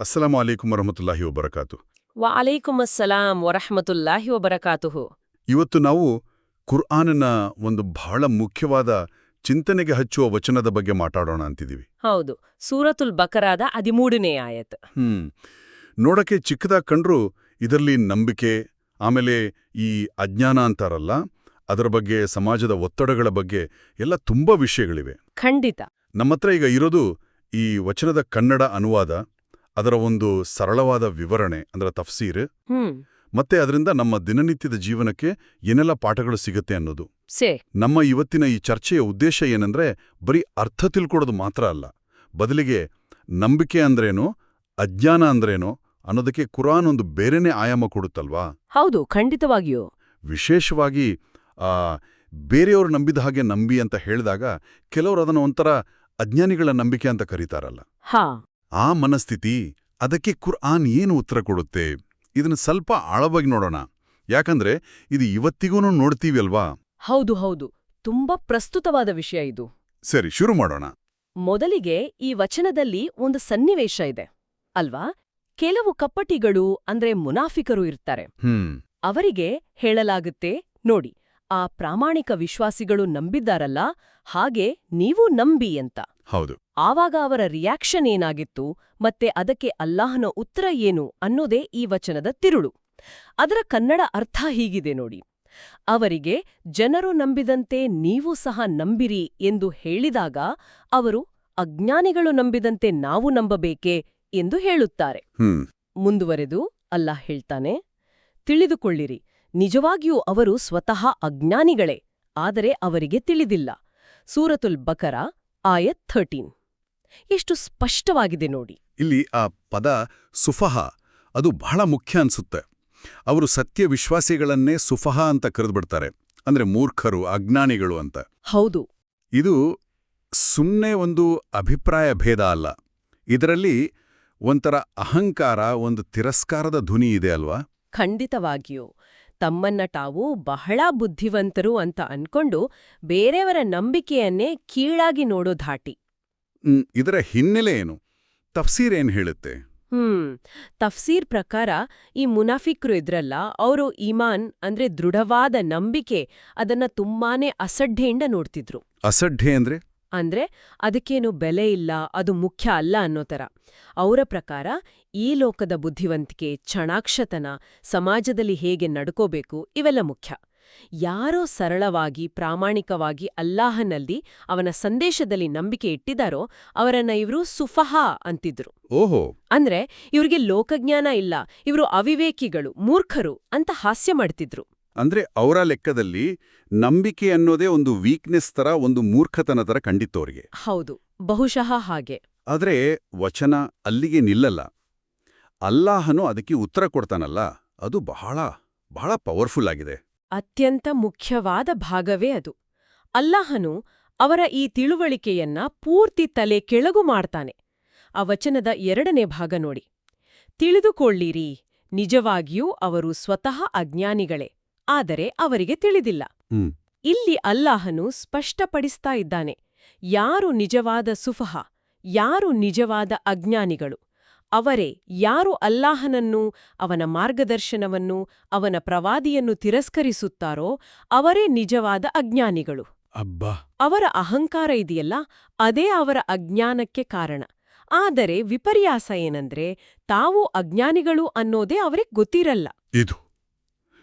ಅಸ್ಸಲಾಮು ಅಲೈಕುಂ ವರಹಮತುಲ್ಲಾಹಿ ವಬರಕಾತು ವಾಲೈಕುಮ್ ಅಸ್ಸಲಾಂ ವರಹಮತುಲ್ಲಾಹಿ ವಬರಕಾತುಹು ಇವತ್ತು ನಾವು ಕುರ್ಆನನ ಒಂದು ಬಹಳ ಮುಖ್ಯವಾದ ಚಿಂತನೆಗೆ ಹಚ್ಚುವ ವಚನದ ಬಗ್ಗೆ ಮಾತಾಡೋಣ ಅಂತಿದ್ದೀವಿ. ಹೌದು. ಸೂರತುಲ್ ಬಕರಾದ ಹದಿಮೂರನೇ ಆಯತ್. ಹ್ಮ್. ನೋಡಕ್ಕೆ ಚಿಕ್ಕದಾಗಿ ಕಂಡ್ರೂ ಇದರಲ್ಲಿ ನಂಬಿಕೆ ಆಮೇಲೆ ಈ ಅಜ್ಞಾನ ಅಂತಾರಲ್ಲ ಅದರ ಬಗ್ಗೆ ಸಮಾಜದ ಒತ್ತಡಗಳ ಬಗ್ಗೆ ಎಲ್ಲ ತುಂಬಾ ವಿಷಯಗಳಿವೆ. ಖಂಡಿತ. ನಮ್ಮತ್ರ ಈಗ ಇರೋದು ಈ ವಚನದ ಕನ್ನಡ ಅನುವಾದ. ಅದರ ಒಂದು ಸರಳವಾದ ವಿವರಣೆ ಅಂದ್ರೆ ತಫ್ಸೀರ್. ಮತ್ತೆ ಅದರಿಂದ ನಮ್ಮ ದಿನನಿತ್ಯದ ಜೀವನಕ್ಕೆ ಏನೆಲ್ಲ ಪಾಠಗಳು ಸಿಗತ್ತೆ ಅನ್ನೋದು. ಸೇ. ನಮ್ಮ ಇವತ್ತಿನ ಈ ಚರ್ಚೆಯ ಉದ್ದೇಶ ಏನಂದ್ರೆ ಬರೀ ಅರ್ಥ ತಿಳ್ಕೊಡೋದು ಮಾತ್ರ ಅಲ್ಲ. ಬದಲಿಗೆ ನಂಬಿಕೆ ಅಂದ್ರೇನು ಅಜ್ಞಾನ ಅಂದ್ರೇನು ಅನ್ನೋದಕ್ಕೆ ಕುರಾನ್ ಒಂದು ಬೇರೆನೇ ಆಯಾಮ ಕೊಡುತ್ತಲ್ವಾ? ಹೌದು ಖಂಡಿತವಾಗಿಯೂ. ವಿಶೇಷವಾಗಿ ಆ ಬೇರೆಯವರು ನಂಬಿದ ಹಾಗೆ ನಂಬಿ ಅಂತ ಹೇಳಿದಾಗ ಕೆಲವರು ಅದನ್ನು ಒಂಥರ ಅಜ್ಞಾನಿಗಳ ನಂಬಿಕೆ ಅಂತ ಕರೀತಾರಲ್ಲ. ಹಾ. ಆ ಮನಸ್ಥಿತಿ ಅದಕ್ಕೆ ಕುರ್ಆನ್ ಏನು ಉತ್ತರ ಕೊಡುತ್ತೆ? ಇದನ್ನು ಸ್ವಲ್ಪ ಆಳವಾಗಿ ನೋಡೋಣ. ಯಾಕಂದ್ರೆ ಇದು ಇವತ್ತಿಗೂ ನೋಡ್ತೀವಿ ಅಲ್ವಾ? ಹೌದು ಹೌದು. ತುಂಬಾ ಪ್ರಸ್ತುತವಾದ ವಿಷಯ ಇದು. ಸರಿ ಶುರು ಮಾಡೋಣ. ಮೊದಲಿಗೆ ಈ ವಚನದಲ್ಲಿ ಒಂದು ಸನ್ನಿವೇಶ ಇದೆ. ಅಲ್ವಾ? ಕೆಲವು ಕಪ್ಪಟಿಗಳು ಅಂದ್ರೆ ಮುನಾಫಿಕರು ಇರ್ತಾರೆ. ಅವರಿಗೆ ಹೇಳಲಾಗುತ್ತೆ ನೋಡಿ ಆ ಪ್ರಾಮಾಣಿಕ ವಿಶ್ವಾಸಿಗಳು ನಂಬಿದ್ದಾರಲ್ಲ ಹಾಗೆ ನೀವು ನಂಬಿ ಅಂತ. ಹೌದು. ಆವಾಗ ಅವರ ರಿಯಾಕ್ಷನ್ ಏನಾಗಿತ್ತು ಮತ್ತೆ ಅದಕ್ಕೆ ಅಲ್ಲಾಹನ ಉತ್ತರ ಏನು ಅನ್ನೋದೇ ಈ ವಚನದ ತಿರುಳು. ಅದರ ಕನ್ನಡ ಅರ್ಥ ಹೀಗಿದೆ ನೋಡಿ. ಅವರಿಗೆ ಜನರು ನಂಬಿದಂತೆ ನೀವು ಸಹ ನಂಬಿರಿ ಎಂದು ಹೇಳಿದಾಗ ಅವರು ಅಜ್ಞಾನಿಗಳು ನಂಬಿದಂತೆ ನಾವು ನಂಬಬೇಕೆ ಎಂದು ಹೇಳುತ್ತಾರೆ. ಮುಂದುವರೆದು ಅಲ್ಲಾಹ್ ಹೇಳ್ತಾನೆ ತಿಳಿದುಕೊಳ್ಳಿರಿ ನಿಜವಾಗಿಯೂ ಅವರು ಸ್ವತಃ ಅಜ್ಞಾನಿಗಳೇ ಆದರೆ ಅವರಿಗೆ ತಿಳಿದಿಲ್ಲ. ಸೂರತುಲ್ ಬಕರ ಆಯತ್ ಥರ್ಟೀನ್ ಎಷ್ಟು ಸ್ಪಷ್ಟವಾಗಿದೆ ನೋಡಿ. ಇಲ್ಲಿ ಆ ಪದ ಸುಫಹ ಅದು ಬಹಳ ಮುಖ್ಯ ಅನ್ಸುತ್ತೆ. ಅವರು ಸತ್ಯ ವಿಶ್ವಾಸಿಗಳನ್ನೇ ಸುಫಹ ಅಂತ ಕರೆದ್ಬಿಡ್ತಾರೆ ಅಂದ್ರೆ ಮೂರ್ಖರು ಅಜ್ಞಾನಿಗಳು ಅಂತ. ಹೌದು. ಇದು ಸುಮ್ಮನೆ ಒಂದು ಅಭಿಪ್ರಾಯ ಭೇದ ಅಲ್ಲ. ಇದರಲ್ಲಿ ಒಂಥರ ಅಹಂಕಾರ ಒಂದು ತಿರಸ್ಕಾರದ ಧ್ವನಿ ಇದೆ ಅಲ್ವಾ? ಖಂಡಿತವಾಗಿಯೂ. ತಮ್ಮನ್ನ ತಾವು ಬಹಳ ಬುದ್ಧಿವಂತರು ಅಂತ ಅನ್ಕೊಂಡು ಬೇರೆಯವರ ನಂಬಿಕೆಯನ್ನೇ ಕೀಳಾಗಿ ನೋಡೋ ಧಾಟಿ. ಇದರ ಹಿನ್ನೆಲೆ ಏನು? ತಫ್ಸೀರ್ ಏನ್ ಹೇಳುತ್ತೆ? ಹ್ಮ್ ತಫ್ಸೀರ್ ಪ್ರಕಾರ ಈ ಮುನಾಫಿಕ್ರು ಇದ್ರಲ್ಲ ಅವರು ಈಮಾನ್ ಅಂದ್ರೆ ದೃಢವಾದ ನಂಬಿಕೆ ಅದನ್ನ ತುಂಬಾನೇ ಅಸಡ್ಡೆಯಿಂದ ನೋಡ್ತಿದ್ರು. ಅಸಡ್ಡೆ ಅಂದ್ರೆ? ಅಂದ್ರೆ ಅದಕ್ಕೇನು ಬೆಲೆ ಇಲ್ಲ ಅದು ಮುಖ್ಯ ಅಲ್ಲ ಅನ್ನೋ ಥರ. ಅವರ ಪ್ರಕಾರ ಈ ಲೋಕದ ಬುದ್ಧಿವಂತಿಕೆ ಕ್ಷಣಾಕ್ಷತನ ಸಮಾಜದಲ್ಲಿ ಹೇಗೆ ನಡ್ಕೋಬೇಕು ಇವೆಲ್ಲ ಮುಖ್ಯ. ಯಾರೋ ಸರಳವಾಗಿ ಪ್ರಾಮಾಣಿಕವಾಗಿ ಅಲ್ಲಾಹನಲ್ಲಿ ಅವನ ಸಂದೇಶದಲ್ಲಿ ನಂಬಿಕೆ ಇಟ್ಟಿದಾರೋ ಅವರನ್ನ ಇವರು ಸುಫಹಾ ಅಂತಿದ್ರು. ಓಹೋ! ಅಂದ್ರೆ ಇವರಿಗೆ ಲೋಕಜ್ಞಾನ ಇಲ್ಲ ಇವರು ಅವಿವೇಕಿಗಳು ಮೂರ್ಖರು ಅಂತ ಹಾಸ್ಯ ಮಾಡ್ತಿದ್ರು. ಅಂದ್ರೆ ಅವರ ಲೆಕ್ಕದಲ್ಲಿ ನಂಬಿಕೆ ಅನ್ನೋದೇ ಒಂದು ವೀಕ್ನೆಸ್ ತರ ಒಂದು ಮೂರ್ಖತನ ತರ ಕಂಡಿತ್ತವರಿಗೆ ಹೌದು ಬಹುಶಃ ಹಾಗೆ. ಆದರೆ ವಚನ ಅಲ್ಲಿಗೆ ನಿಲ್ಲಲ್ಲ. ಅಲ್ಲಾಹನು ಅದಕ್ಕೆ ಉತ್ತರ ಕೊಡ್ತಾನಲ್ಲ ಅದು ಬಹಳ ಬಹಳ ಪವರ್ಫುಲ್ ಆಗಿದೆ. ಅತ್ಯಂತ ಮುಖ್ಯವಾದ ಭಾಗವೇ ಅದು. ಅಲ್ಲಾಹನು ಅವರ ಈ ತಿಳುವಳಿಕೆಯನ್ನ ಪೂರ್ತಿ ತಲೆ ಕೆಳಗು ಮಾಡ್ತಾನೆ. ಆ ವಚನದ ಎರಡನೇ ಭಾಗ ನೋಡಿ. ತಿಳಿದುಕೊಳ್ಳಿರಿ ನಿಜವಾಗಿಯೂ ಅವರು ಸ್ವತಃ ಅಜ್ಞಾನಿಗಳೇ. ಆದರೆ ಅವರಿಗೆ ತಿಳಿದಿಲ್ಲ. ಇಲ್ಲಿ ಅಲ್ಲಾಹನು ಸ್ಪಷ್ಟಪಡಿಸ್ತಾ ಇದ್ದಾನೆ ಯಾರು ನಿಜವಾದ ಸುಫಹ ಯಾರು ನಿಜವಾದ ಅಜ್ಞಾನಿಗಳು ಅವರೇ ಯಾರು ಅಲ್ಲಾಹನನ್ನು ಅವನ ಮಾರ್ಗದರ್ಶನವನ್ನು ಅವನ ಪ್ರವಾದಿಯನ್ನು ತಿರಸ್ಕರಿಸುತ್ತಾರೋ ಅವರೇ ನಿಜವಾದ ಅಜ್ಞಾನಿಗಳು. ಅಬ್ಬಾ. ಅವರ ಅಹಂಕಾರ ಇದೆಯಲ್ಲ ಅದೇ ಅವರ ಅಜ್ಞಾನಕ್ಕೆ ಕಾರಣ. ಆದರೆ ವಿಪರ್ಯಾಸ ಏನಂದ್ರೆ ತಾವು ಅಜ್ಞಾನಿಗಳು ಅನ್ನೋದೇ ಅವರಿಗೆ ಗೊತ್ತಿರಲ್ಲ. ಇದು.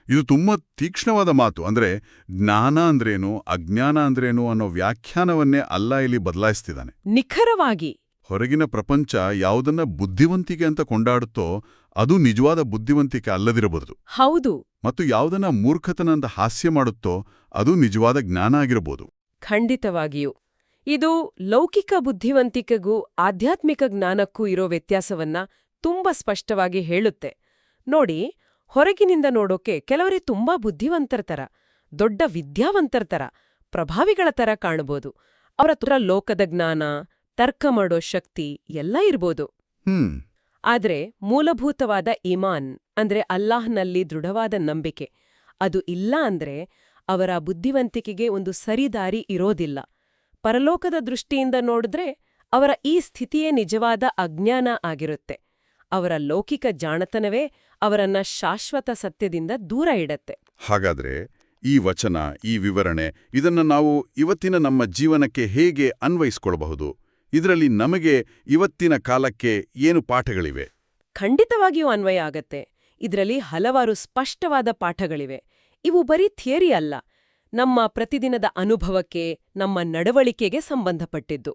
ಇದು ತುಂಬಾ ತೀಕ್ಷ್ಣವಾದ ಮಾತು. ಅಂದ್ರೆ ಜ್ಞಾನ ಅಂದ್ರೇನು ಅಜ್ಞಾನ ಅಂದ್ರೇನು ಅನ್ನೋ ವ್ಯಾಖ್ಯಾನವನ್ನೇ ಅಲ್ಲ ಇಲ್ಲಿ ಬದಲಾಯಿಸ್ತಿದ್ದಾನೆ. ನಿಖರವಾಗಿ. ಹೊರಗಿನ ಪ್ರಪಂಚ ಯಾವುದನ್ನ ಬುದ್ಧಿವಂತಿಕೆ ಅಂತ ಕೊಂಡಾಡುತ್ತೋ ಅದು ನಿಜವಾದ ಬುದ್ಧಿವಂತಿಕೆ ಅಲ್ಲದಿರಬಹುದು. ಹೌದು. ಮತ್ತು ಯಾವುದನ್ನ ಮೂರ್ಖತನ ಅಂತ ಹಾಸ್ಯ ಮಾಡುತ್ತೋ ಅದು ನಿಜವಾದ ಜ್ಞಾನ ಆಗಿರಬಹುದು. ಖಂಡಿತವಾಗಿಯೂ. ಇದು ಲೌಕಿಕ ಬುದ್ಧಿವಂತಿಕೆಗೂ ಆಧ್ಯಾತ್ಮಿಕ ಜ್ಞಾನಕ್ಕೂ ಇರೋ ವ್ಯತ್ಯಾಸವನ್ನ ತುಂಬಾ ಸ್ಪಷ್ಟವಾಗಿ ಹೇಳುತ್ತೆ. ನೋಡಿ ಹೊರಗಿನಿಂದ ನೋಡೋಕೆ ಕೆಲವರೇ ತುಂಬಾ ಬುದ್ಧಿವಂತರ ತರ ದೊಡ್ಡ ವಿದ್ಯಾವಂತರ ತರ ಪ್ರಭಾವಿಗಳ ತರ ಕಾಣಬಹುದು ಅವರ ತುರ ಲೋಕದ ಜ್ಞಾನ ತರ್ಕ ಮಾಡೋ ಶಕ್ತಿ ಎಲ್ಲ ಇರ್ಬೋದು. ಆದ್ರೆ ಮೂಲಭೂತವಾದ ಇಮಾನ್ ಅಂದ್ರೆ ಅಲ್ಲಾಹ್ನಲ್ಲಿ ದೃಢವಾದ ನಂಬಿಕೆ ಅದು ಇಲ್ಲ ಅಂದ್ರೆ ಅವರ ಬುದ್ಧಿವಂತಿಕೆಗೆ ಒಂದು ಸರಿದಾರಿ ಇರೋದಿಲ್ಲ. ಪರಲೋಕದ ದೃಷ್ಟಿಯಿಂದ ನೋಡಿದ್ರೆ ಅವರ ಈ ಸ್ಥಿತಿಯೇ ನಿಜವಾದ ಅಜ್ಞಾನ ಆಗಿರುತ್ತೆ. ಅವರ ಲೌಕಿಕ ಜಾಣತನವೇ ಅವರನ್ನ ಶಾಶ್ವತ ಸತ್ಯದಿಂದ ದೂರ ಇಡತ್ತೆ. ಹಾಗಾದ್ರೆ ಈ ವಚನ ಈ ವಿವರಣೆ ಇದನ್ನ ನಾವು ಇವತ್ತಿನ ನಮ್ಮ ಜೀವನಕ್ಕೆ ಹೇಗೆ ಅನ್ವಯಿಸ್ಕೊಳ್ಬಹುದು? ಇದರಲ್ಲಿ ನಮಗೆ ಇವತ್ತಿನ ಕಾಲಕ್ಕೆ ಏನು ಪಾಠಗಳಿವೆ? ಖಂಡಿತವಾಗಿಯೂ ಅನ್ವಯ ಆಗತ್ತೆ. ಇದರಲ್ಲಿ ಹಲವಾರು ಸ್ಪಷ್ಟವಾದ ಪಾಠಗಳಿವೆ. ಇವು ಬರೀ ಥಿಯರಿ ಅಲ್ಲ ನಮ್ಮ ಪ್ರತಿದಿನದ ಅನುಭವಕ್ಕೆ ನಮ್ಮ ನಡವಳಿಕೆಗೆ ಸಂಬಂಧಪಟ್ಟಿದ್ದು.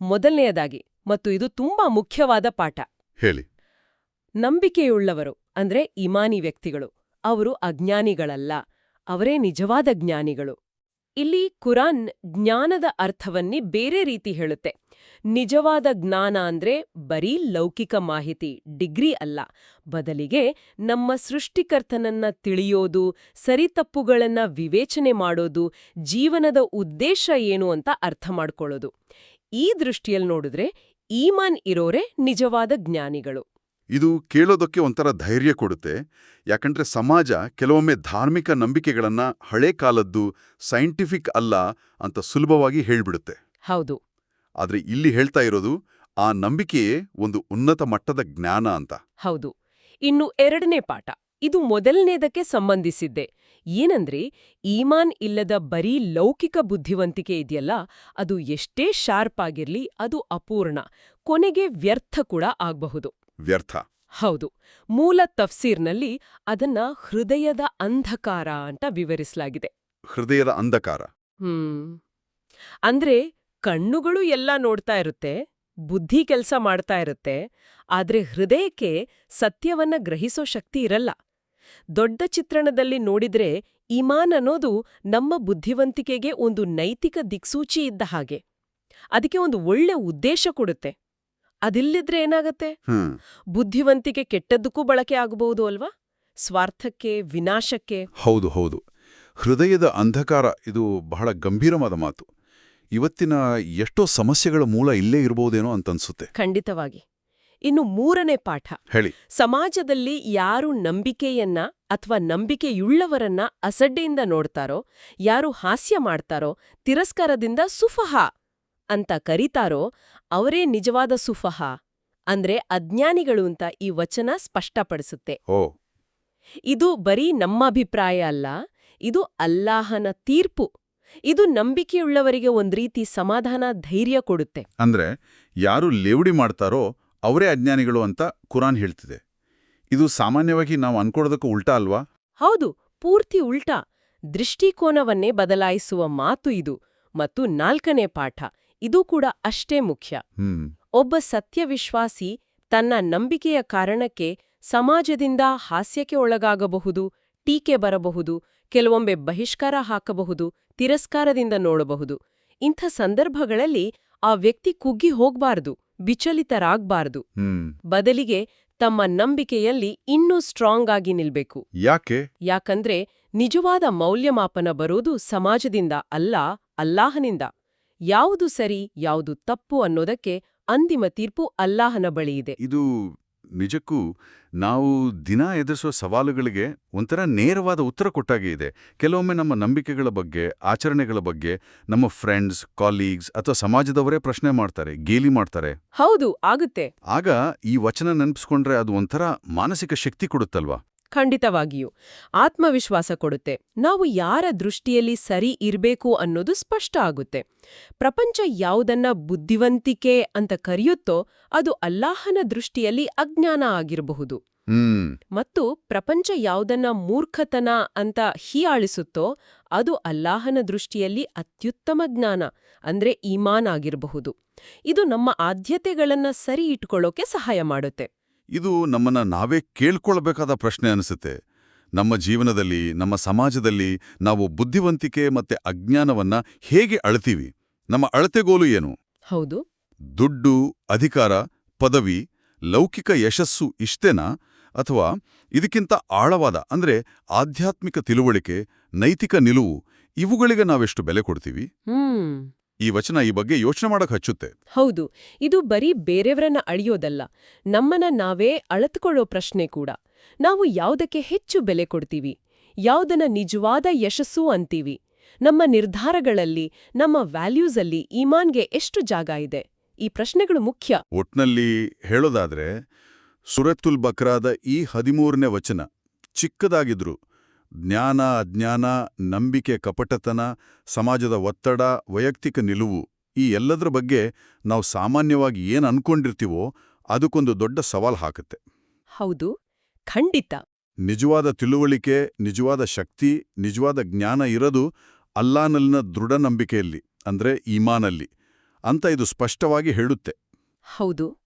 ಮೊದಲನೆಯದಾಗಿ ಮತ್ತು ಇದು ತುಂಬಾ ಮುಖ್ಯವಾದ ಪಾಠ. ಹೇಳಿ. ನಂಬಿಕೆಯುಳ್ಳವರು, ಅಂದ್ರೆ ಇಮಾನಿ ವ್ಯಕ್ತಿಗಳು. ಅವರು ಅಜ್ಞಾನಿಗಳಲ್ಲ, ಅವರೇ ನಿಜವಾದ ಜ್ಞಾನಿಗಳು. ಇಲ್ಲಿ ಕುರಾನ್ ಜ್ಞಾನದ ಅರ್ಥವನ್ನೇ ಬೇರೆ ರೀತಿ ಹೇಳುತ್ತೆ. ನಿಜವಾದ ಜ್ಞಾನ ಅಂದ್ರೆ ಬರೀ ಲೌಕಿಕ ಮಾಹಿತಿ, ಡಿಗ್ರಿ ಅಲ್ಲ. ಬದಲಿಗೆ ನಮ್ಮ ಸೃಷ್ಟಿಕರ್ತನನ್ನ ತಿಳಿಯೋದು, ಸರಿತಪ್ಪುಗಳನ್ನ ವಿವೇಚನೆ ಮಾಡೋದು, ಜೀವನದ ಉದ್ದೇಶ ಏನು ಅಂತ ಅರ್ಥ ಮಾಡ್ಕೊಳ್ಳೋದು. ಈ ದೃಷ್ಟಿಯಲ್ಲಿ ನೋಡಿದ್ರೆ, ಈಮಾನ್ ಇರೋರೇ ನಿಜವಾದ ಜ್ಞಾನಿಗಳು. ಇದು ಕೇಳೋದಕ್ಕೆ ಒಂಥರ ಧೈರ್ಯ ಕೊಡುತ್ತೆ. ಯಾಕಂದ್ರೆ ಸಮಾಜ ಕೆಲವೊಮ್ಮೆ ಧಾರ್ಮಿಕ ನಂಬಿಕೆಗಳನ್ನ ಹಳೆ ಕಾಲದ್ದು ಸೈಂಟಿಫಿಕ್ ಅಲ್ಲ ಅಂತ ಸುಲಭವಾಗಿ ಹೇಳ್ಬಿಡುತ್ತೆ. ಹೌದು. ಆದರೆ ಇಲ್ಲಿ ಹೇಳ್ತಾ ಇರೋದು ಆ ನಂಬಿಕೆಯೇ ಒಂದು ಉನ್ನತ ಮಟ್ಟದ ಜ್ಞಾನ ಅಂತ. ಹೌದು. ಇನ್ನು ಎರಡನೇ ಪಾಠ. ಇದು ಮೊದಲನೇದಕ್ಕೆ ಸಂಬಂಧಿಸಿದ್ದೆ. ಏನಂದ್ರೆ ಈಮಾನ್ ಇಲ್ಲದ ಬರೀ ಲೌಕಿಕ ಬುದ್ಧಿವಂತಿಕೆ ಇದೆಯಲ್ಲ ಅದು ಎಷ್ಟೇ ಶಾರ್ಪ್ ಆಗಿರ್ಲಿ ಅದು ಅಪೂರ್ಣ ಕೊನೆಗೆ ವ್ಯರ್ಥ ಕೂಡ ಆಗ್ಬಹುದು. ವ್ಯರ್ಥ. ಹೌದು ಮೂಲ ತಫ್ಸೀರ್ನಲ್ಲಿ ಅದನ್ನ ಹೃದಯದ ಅಂಧಕಾರ ಅಂತ ವಿವರಿಸಲಾಗಿದೆ. ಹೃದಯದ ಅಂಧಕಾರ. ಹ್ಮ್ ಅಂದ್ರೆ ಕಣ್ಣುಗಳು ಎಲ್ಲ ನೋಡ್ತಾ ಇರುತ್ತೆ ಬುದ್ಧಿ ಕೆಲಸ ಮಾಡ್ತಾ ಇರುತ್ತೆ ಆದ್ರೆ ಹೃದಯಕ್ಕೆ ಸತ್ಯವನ್ನ ಗ್ರಹಿಸೋ ಶಕ್ತಿ ಇರಲ್ಲ. ದೊಡ್ಡ ಚಿತ್ರಣದಲ್ಲಿ ನೋಡಿದ್ರೆ ಇಮಾನ್ ಅನ್ನೋದು ನಮ್ಮ ಬುದ್ಧಿವಂತಿಕೆಗೆ ಒಂದು ನೈತಿಕ ದಿಕ್ಸೂಚಿ ಇದ್ದ ಹಾಗೆ. ಅದಕ್ಕೆ ಒಂದು ಒಳ್ಳೆ ಉದ್ದೇಶ ಕೊಡುತ್ತೆ. ಅದಿಲ್ಲಿದ್ರೆ ಏನಾಗತ್ತೆ? ಬುದ್ಧಿವಂತಿಕೆ ಕೆಟ್ಟದ್ದಕ್ಕೂ ಬಳಕೆ ಆಗಬಹುದು ಅಲ್ವಾ? ಸ್ವಾರ್ಥಕ್ಕೆ ವಿನಾಶಕ್ಕೆ. ಹೌದು ಹೌದು. ಹೃದಯದ ಅಂಧಕಾರ ಇದು ಬಹಳ ಗಂಭೀರವಾದ ಮಾತು. ಇವತ್ತಿನ ಎಷ್ಟೋ ಸಮಸ್ಯೆಗಳ ಮೂಲ ಇಲ್ಲೇ ಇರಬಹುದೇನೋ ಅಂತನ್ಸುತ್ತೆ. ಖಂಡಿತವಾಗಿ. ಇನ್ನು ಮೂರನೇ ಪಾಠ. ಹೇಳಿ. ಸಮಾಜದಲ್ಲಿ ಯಾರು ನಂಬಿಕೆಯನ್ನ ಅಥವಾ ನಂಬಿಕೆಯುಳ್ಳವರನ್ನ ಅಸಡ್ಡೆಯಿಂದ ನೋಡ್ತಾರೋ ಯಾರು ಹಾಸ್ಯ ಮಾಡ್ತಾರೋ ತಿರಸ್ಕಾರದಿಂದ ಸುಫಹ ಅಂತ ಕರೀತಾರೋ ಅವರೇ ನಿಜವಾದ ಸುಫಹ ಅಂದ್ರೆ ಅಜ್ಞಾನಿಗಳು ಅಂತ ಈ ವಚನ ಸ್ಪಷ್ಟಪಡಿಸುತ್ತೆ. ಓ. ಇದು ಬರೀ ನಮ್ಮ ಅಭಿಪ್ರಾಯ ಅಲ್ಲ ಇದು ಅಲ್ಲಾಹನ ತೀರ್ಪು. ಇದು ನಂಬಿಕೆಯುಳ್ಳವರಿಗೆ ಒಂದ್ ರೀತಿ ಸಮಾಧಾನ ಧೈರ್ಯ ಕೊಡುತ್ತೆ. ಅಂದ್ರೆ ಯಾರು ಲೇವಡಿ ಮಾಡ್ತಾರೋ ಅವರೇ ಅಜ್ಞಾನಿಗಳು ಅಂತ ಕುರಾನ್ ಹೇಳ್ತಿದೆ. ಇದು ಸಾಮಾನ್ಯವಾಗಿ ನಾವು ಅನ್ಕೊಡೋದಕ್ಕೂ ಉಲ್ಟಾ ಅಲ್ವಾ? ಹೌದು ಪೂರ್ತಿ ಉಲ್ಟಾ. ದೃಷ್ಟಿಕೋನವನ್ನೇ ಬದಲಾಯಿಸುವ ಮಾತು ಇದು ಮತ್ತು ನಾಲ್ಕನೇ ಪಾಠ ಇದು ಕೂಡ ಅಷ್ಟೇ ಮುಖ್ಯ. ಒಬ್ಬ ಸತ್ಯವಿಶ್ವಾಸಿ ತನ್ನ ನಂಬಿಕೆಯ ಕಾರಣಕ್ಕೆ ಸಮಾಜದಿಂದ ಹಾಸ್ಯಕ್ಕೆ ಒಳಗಾಗಬಹುದು ಟೀಕೆ ಬರಬಹುದು ಕೆಲವೊಮ್ಮೆ ಬಹಿಷ್ಕಾರ ಹಾಕಬಹುದು ತಿರಸ್ಕಾರದಿಂದ ನೋಡಬಹುದು. ಇಂಥ ಸಂದರ್ಭಗಳಲ್ಲಿ ಆ ವ್ಯಕ್ತಿ ಕುಗ್ಗಿ ಹೋಗ್ಬಾರ್ದು. ವಿಚಲಿತರಾಗ್ಬಾರ್ದು. ಬದಲಿಗೆ ತಮ್ಮ ನಂಬಿಕೆಯಲ್ಲಿ ಇನ್ನೂ ಸ್ಟ್ರಾಂಗ್ ಆಗಿ ನಿಲ್ಬೇಕು. ಯಾಕೆ? ಯಾಕಂದ್ರೆ ನಿಜವಾದ ಮೌಲ್ಯಮಾಪನ ಬರೋದು ಸಮಾಜದಿಂದ ಅಲ್ಲ ಅಲ್ಲಾಹನಿಂದ. ಯಾವುದು ಸರಿ ಯಾವುದು ತಪ್ಪು ಅನ್ನೋದಕ್ಕೆ ಅಂತಿಮ ತೀರ್ಪು ಅಲ್ಲಾಹನ ಬಳಿಯಿದೆ ಇದೆ. ಇದು ನಿಜಕ್ಕೂ ನಾವು ದಿನ ಎದುರಿಸುವ ಸವಾಲುಗಳಿಗೆ ಒಂಥರ ನೇರವಾದ ಉತ್ತರ ಕೊಟ್ಟಾಗೆ ಇದೆ. ಕೆಲವೊಮ್ಮೆ ನಮ್ಮ ನಂಬಿಕೆಗಳ ಬಗ್ಗೆ ಆಚರಣೆಗಳ ಬಗ್ಗೆ ನಮ್ಮ ಫ್ರೆಂಡ್ಸ್ ಕಾಲೀಗ್ಸ್ ಅಥವಾ ಸಮಾಜದವರೇ ಪ್ರಶ್ನೆ ಮಾಡ್ತಾರೆ ಗೇಲಿ ಮಾಡ್ತಾರೆ. ಹೌದು ಆಗುತ್ತೆ. ಆಗ ಈ ವಚನ ನೆನಪಿಸ್ಕೊಂಡ್ರೆ ಅದು ಒಂಥರ ಮಾನಸಿಕ ಶಕ್ತಿ ಕೊಡುತ್ತಲ್ವಾ? ಖಂಡಿತವಾಗಿಯೂ. ಆತ್ಮವಿಶ್ವಾಸ ಕೊಡುತ್ತೆ. ನಾವು ಯಾರ ದೃಷ್ಟಿಯಲ್ಲಿ ಸರಿ ಇರಬೇಕು ಅನ್ನೋದು ಸ್ಪಷ್ಟ ಆಗುತ್ತೆ. ಪ್ರಪಂಚ ಯಾವುದನ್ನ ಬುದ್ಧಿವಂತಿಕೆ ಅಂತ ಕರೆಯುತ್ತೋ ಅದು ಅಲ್ಲಾಹನ ದೃಷ್ಟಿಯಲ್ಲಿ ಅಜ್ಞಾನ ಆಗಿರಬಹುದು. ಮತ್ತು ಪ್ರಪಂಚ ಯಾವುದನ್ನ ಮೂರ್ಖತನ ಅಂತ ಹೀಯಾಳಿಸುತ್ತೋ ಅದು ಅಲ್ಲಾಹನ ದೃಷ್ಟಿಯಲ್ಲಿ ಅತ್ಯುತ್ತಮ ಜ್ಞಾನ ಅಂದ್ರೆ ಈಮಾನ್ ಆಗಿರಬಹುದು. ಇದು ನಮ್ಮ ಆದ್ಯತೆಗಳನ್ನ ಸರಿ ಇಟ್ಕೊಳ್ಳೋಕೆ ಸಹಾಯ ಮಾಡುತ್ತೆ. ಇದು ನಮ್ಮನ್ನ ನಾವೇ ಕೇಳ್ಕೊಳ್ಬೇಕಾದ ಪ್ರಶ್ನೆ ಅನಿಸುತ್ತೆ. ನಮ್ಮ ಜೀವನದಲ್ಲಿ ನಮ್ಮ ಸಮಾಜದಲ್ಲಿ ನಾವು ಬುದ್ಧಿವಂತಿಕೆ ಮತ್ತೆ ಅಜ್ಞಾನವನ್ನ ಹೇಗೆ ಅಳ್ತೀವಿ? ನಮ್ಮ ಅಳತೆಗೋಲು ಏನು? ಹೌದು. ದುಡ್ಡು ಅಧಿಕಾರ ಪದವಿ ಲೌಕಿಕ ಯಶಸ್ಸು ಇಷ್ಟೇನಾ? ಅಥವಾ ಇದಕ್ಕಿಂತ ಆಳವಾದ ಅಂದ್ರೆ ಆಧ್ಯಾತ್ಮಿಕ ತಿಳುವಳಿಕೆ ನೈತಿಕ ನಿಲುವು ಇವುಗಳಿಗೆ ನಾವೆಷ್ಟು ಬೆಲೆ ಕೊಡ್ತೀವಿ? ಈ ವಚನ ಈ ಬಗ್ಗೆ ಯೋಚನೆ ಮಾಡಕ್ ಹಚ್ಚುತ್ತೆ. ಹೌದು ಇದು ಬರೀ ಬೇರೆಯವರನ್ನ ಅಳಿಯೋದಲ್ಲ ನಮ್ಮನ್ನ ನಾವೇ ಅಳತ್ಕೊಳ್ಳೋ ಪ್ರಶ್ನೆ ಕೂಡ. ನಾವು ಯಾವುದಕ್ಕೆ ಹೆಚ್ಚು ಬೆಲೆ ಕೊಡ್ತೀವಿ? ಯಾವುದನ್ನ ನಿಜವಾದ ಯಶಸ್ಸು ಅಂತೀವಿ? ನಮ್ಮ ನಿರ್ಧಾರಗಳಲ್ಲಿ ನಮ್ಮ ವ್ಯಾಲ್ಯೂಸಲ್ಲಿ ಈಮಾನ್ಗೆ ಎಷ್ಟು ಜಾಗ ಇದೆ? ಈ ಪ್ರಶ್ನೆಗಳು ಮುಖ್ಯ. ಒಟ್ನಲ್ಲಿ ಹೇಳೋದಾದ್ರೆ ಸುರತ್ತುಲ್ ಬಕ್ರಾದ ಈ ಹದಿಮೂರನೇ ವಚನ ಚಿಕ್ಕದಾಗಿದ್ರು. ಜ್ಞಾನ ಅಜ್ಞಾನ ನಂಬಿಕೆ ಕಪಟತನ ಸಮಾಜದ ಒತ್ತಡ ವೈಯಕ್ತಿಕ ನಿಲುವು ಈ ಎಲ್ಲದರ ಬಗ್ಗೆ ನಾವು ಸಾಮಾನ್ಯವಾಗಿ ಏನು ಅನ್ಕೊಂಡಿರ್ತೀವೋ ಅದಕ್ಕೊಂದು ದೊಡ್ಡ ಸವಾಲ್ ಹಾಕುತ್ತೆ. ಹೌದು. ಖಂಡಿತ. ನಿಜವಾದ ತಿಳುವಳಿಕೆ ನಿಜವಾದ ಶಕ್ತಿ ನಿಜವಾದ ಜ್ಞಾನ ಇರೋದು ಅಲ್ಲಾನಲ್ಲಿನ ದೃಢ ನಂಬಿಕೆಯಲ್ಲಿ ಅಂದ್ರೆ ಈಮಾನಲ್ಲಿ ಅಂತ ಇದು ಸ್ಪಷ್ಟವಾಗಿ ಹೇಳುತ್ತೆ. ಹೌದು.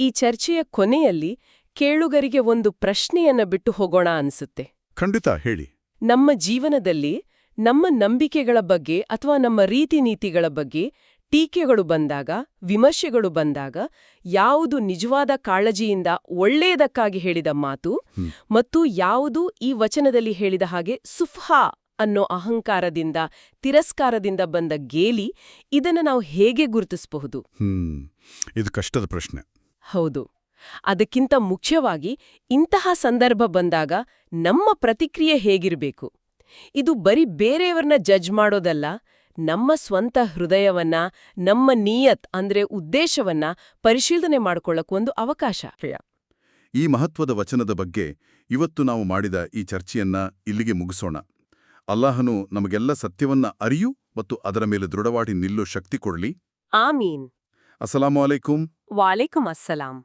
ಈ ಚರ್ಚೆಯ ಕೊನೆಯಲ್ಲಿ ಕೇಳುಗರಿಗೆ ಒಂದು ಪ್ರಶ್ನೆಯನ್ನ ಬಿಟ್ಟು ಹೋಗೋಣ ಅನ್ಸುತ್ತೆ. ಖಂಡಿತ ಹೇಳಿ. ನಮ್ಮ ಜೀವನದಲ್ಲಿ ನಮ್ಮ ನಂಬಿಕೆಗಳ ಬಗ್ಗೆ ಅಥವಾ ನಮ್ಮ ರೀತಿ ನೀತಿಗಳ ಬಗ್ಗೆ ಟೀಕೆಗಳು ಬಂದಾಗ ವಿಮರ್ಶೆಗಳು ಬಂದಾಗ ಯಾವುದು ನಿಜವಾದ ಕಾಳಜಿಯಿಂದ ಒಳ್ಳೆಯದಕ್ಕಾಗಿ ಹೇಳಿದ ಮಾತು ಮತ್ತು ಯಾವುದು ಈ ವಚನದಲ್ಲಿ ಹೇಳಿದ ಹಾಗೆ ಸುಫ್ಹಾ ಅನ್ನೋ ಅಹಂಕಾರದಿಂದ ತಿರಸ್ಕಾರದಿಂದ ಬಂದ ಗೇಲಿ ಇದನ್ನ ನಾವು ಹೇಗೆ ಗುರುತಿಸಬಹುದು? ಹ್ಮ್. ಇದು ಕಷ್ಟದ ಪ್ರಶ್ನೆ. ಹೌದು. ಅದಕ್ಕಿಂತ ಮುಖ್ಯವಾಗಿ ಇಂತಹ ಸಂದರ್ಭ ಬಂದಾಗ ನಮ್ಮ ಪ್ರತಿಕ್ರಿಯೆ ಹೇಗಿರಬೇಕು? ಇದು ಬರೀ ಬೇರೆಯವ್ರನ್ನ ಜಡ್ಜ್ ಮಾಡೋದಲ್ಲ ನಮ್ಮ ಸ್ವಂತ ಹೃದಯವನ್ನ ನಮ್ಮ ನಿಯತ್ ಅಂದ್ರೆ ಉದ್ದೇಶವನ್ನ ಪರಿಶೀಲನೆ ಒಂದು ಅವಕಾಶ. ಈ ಮಹತ್ವದ ವಚನದ ಬಗ್ಗೆ ಇವತ್ತು ನಾವು ಮಾಡಿದ ಈ ಚರ್ಚೆಯನ್ನ ಇಲ್ಲಿಗೆ ಮುಗಿಸೋಣ. ಅಲ್ಲಾಹನು ನಮಗೆಲ್ಲ ಸತ್ಯವನ್ನ ಅರಿಯು ಮತ್ತು ಅದರ ಮೇಲೆ ದೃಢವಾಗಿ ನಿಲ್ಲೋ ಶಕ್ತಿ ಕೊಡಲಿ. ಆಮೀನ್. ಅಸಲಾಮು ಅಲೈಕುಂ ವಾಲೇಕುಂ ಅಸ್ಸಲಾಂ.